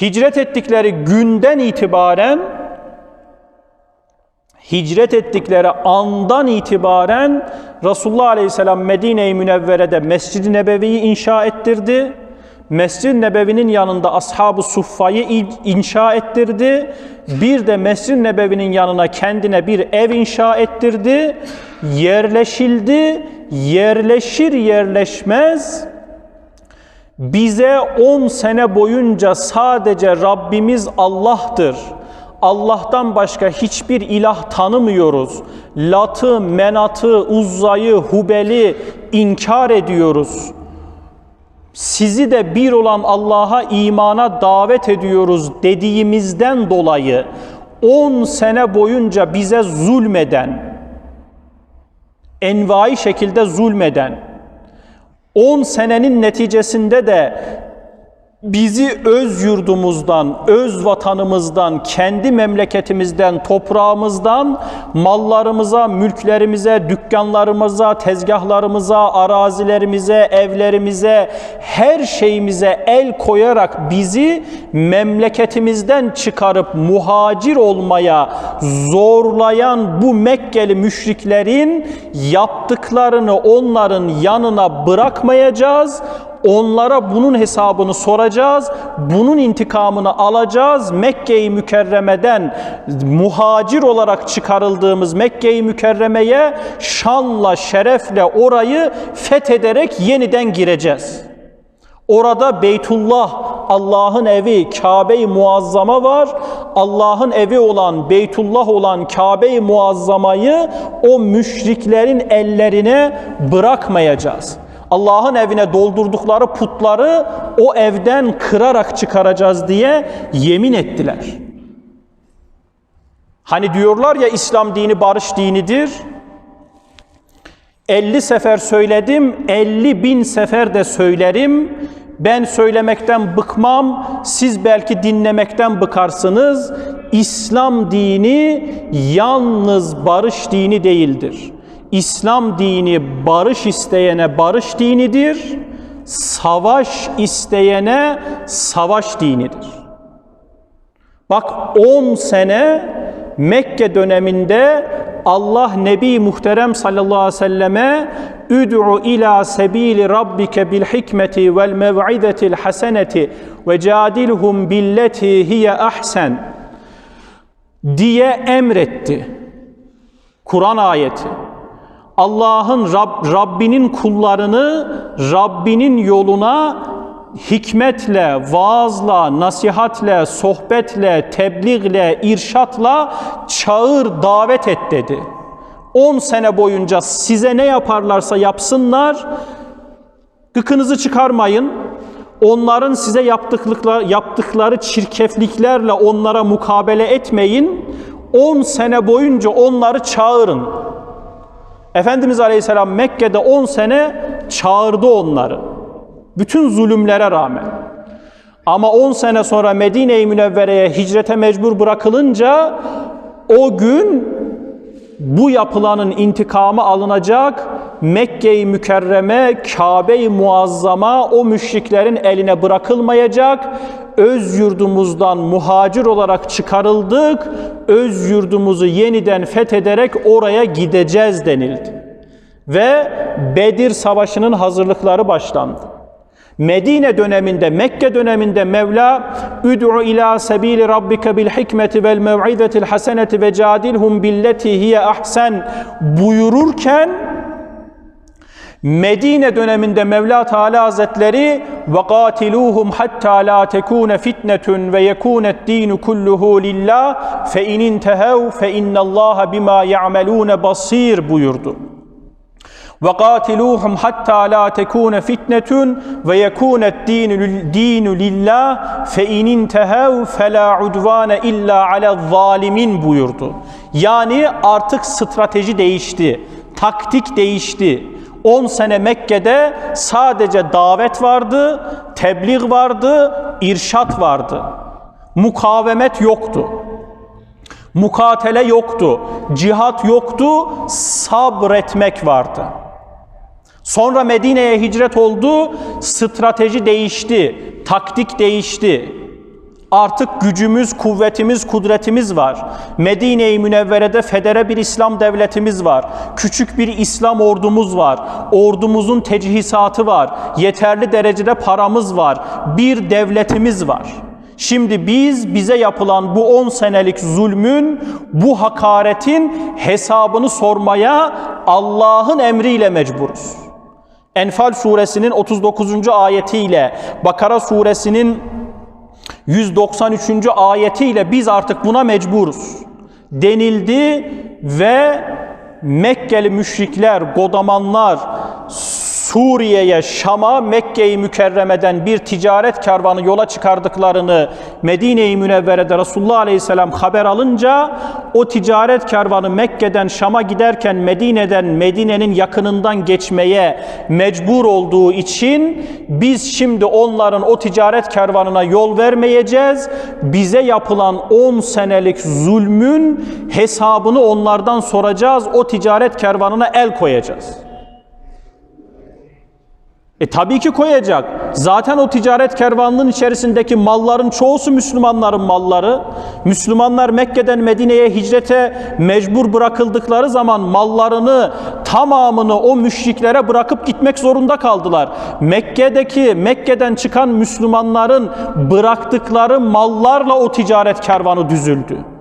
Hicret ettikleri günden itibaren hicret ettikleri andan itibaren Resulullah Aleyhisselam Medine-i Münevvere'de Mescid-i Nebevi'yi inşa ettirdi. Mescid-i Nebevi'nin yanında Ashab-ı Suffa'yı in- inşa ettirdi. Bir de Mescid-i Nebevi'nin yanına kendine bir ev inşa ettirdi. Yerleşildi. Yerleşir yerleşmez bize 10 sene boyunca sadece Rabbimiz Allah'tır. Allah'tan başka hiçbir ilah tanımıyoruz. Lat'ı, Menat'ı, Uzza'yı, Hubel'i inkar ediyoruz. Sizi de bir olan Allah'a imana davet ediyoruz dediğimizden dolayı 10 sene boyunca bize zulmeden, envai şekilde zulmeden, 10 senenin neticesinde de bizi öz yurdumuzdan, öz vatanımızdan, kendi memleketimizden, toprağımızdan mallarımıza, mülklerimize, dükkanlarımıza, tezgahlarımıza, arazilerimize, evlerimize, her şeyimize el koyarak bizi memleketimizden çıkarıp muhacir olmaya zorlayan bu Mekkeli müşriklerin yaptıklarını onların yanına bırakmayacağız. Onlara bunun hesabını soracağız. Bunun intikamını alacağız. Mekke-i Mükerreme'den muhacir olarak çıkarıldığımız Mekke-i Mükerreme'ye şanla, şerefle orayı fethederek yeniden gireceğiz. Orada Beytullah, Allah'ın evi, Kabe-i Muazzama var. Allah'ın evi olan, Beytullah olan Kabe-i Muazzama'yı o müşriklerin ellerine bırakmayacağız. Allah'ın evine doldurdukları putları o evden kırarak çıkaracağız diye yemin ettiler. Hani diyorlar ya İslam dini barış dinidir. 50 sefer söyledim, 50 bin sefer de söylerim. Ben söylemekten bıkmam, siz belki dinlemekten bıkarsınız. İslam dini yalnız barış dini değildir. İslam dini barış isteyene barış dinidir. Savaş isteyene savaş dinidir. Bak 10 sene Mekke döneminde Allah Nebi Muhterem sallallahu aleyhi ve selleme Üd'u ila sebili rabbike bil hikmeti vel mev'izetil haseneti ve cadilhum billeti hiye ahsen diye emretti. Kur'an ayeti. Allah'ın Rab, Rabbinin kullarını Rabbinin yoluna hikmetle, vaazla, nasihatle, sohbetle, tebliğle, irşatla çağır, davet et dedi. 10 sene boyunca size ne yaparlarsa yapsınlar, gıkınızı çıkarmayın. Onların size yaptıkları, yaptıkları çirkefliklerle onlara mukabele etmeyin. 10 sene boyunca onları çağırın. Efendimiz Aleyhisselam Mekke'de 10 sene çağırdı onları. Bütün zulümlere rağmen. Ama 10 sene sonra Medine-i Münevvere'ye hicrete mecbur bırakılınca o gün bu yapılanın intikamı alınacak. Mekke-i Mükerreme, Kabe-i Muazzama o müşriklerin eline bırakılmayacak. Öz yurdumuzdan muhacir olarak çıkarıldık. Öz yurdumuzu yeniden fethederek oraya gideceğiz denildi. Ve Bedir Savaşı'nın hazırlıkları başlandı. Medine döneminde, Mekke döneminde Mevla "Üd'u ila sebili rabbike bil hikmeti vel mev'izetil haseneti ve cadilhum billeti hiye ahsen" buyururken Medine döneminde Mevla Teala Hazretleri ve katiluhum hatta la tekune fitnetun ve yekunet dinu kulluhu lillah fe in intehev fe innallaha bima ya'melun basir buyurdu. Ve katiluhum hatta la tekune fitnetun ve yekunet dinu, dinu lillah fe in intehev fe udvane illa ala zalimin buyurdu. Yani artık strateji değişti. Taktik değişti. 10 sene Mekke'de sadece davet vardı, tebliğ vardı, irşat vardı. Mukavemet yoktu. Mukatele yoktu, cihat yoktu, sabretmek vardı. Sonra Medine'ye hicret oldu, strateji değişti, taktik değişti. Artık gücümüz, kuvvetimiz, kudretimiz var. Medine-i Münevvere'de federe bir İslam devletimiz var. Küçük bir İslam ordumuz var. Ordumuzun teçhizatı var. Yeterli derecede paramız var. Bir devletimiz var. Şimdi biz bize yapılan bu 10 senelik zulmün, bu hakaretin hesabını sormaya Allah'ın emriyle mecburuz. Enfal suresinin 39. ayetiyle Bakara suresinin 193. ayetiyle biz artık buna mecburuz. Denildi ve Mekkeli müşrikler, godamanlar Suriye'ye, Şam'a, Mekke-i Mükerreme'den bir ticaret kervanı yola çıkardıklarını Medine-i Münevvere'de Resulullah Aleyhisselam haber alınca o ticaret kervanı Mekke'den Şam'a giderken Medine'den Medine'nin yakınından geçmeye mecbur olduğu için biz şimdi onların o ticaret kervanına yol vermeyeceğiz. Bize yapılan 10 senelik zulmün hesabını onlardan soracağız. O ticaret kervanına el koyacağız. E tabii ki koyacak. Zaten o ticaret kervanının içerisindeki malların çoğusu Müslümanların malları. Müslümanlar Mekke'den Medine'ye hicrete mecbur bırakıldıkları zaman mallarını tamamını o müşriklere bırakıp gitmek zorunda kaldılar. Mekke'deki Mekke'den çıkan Müslümanların bıraktıkları mallarla o ticaret kervanı düzüldü.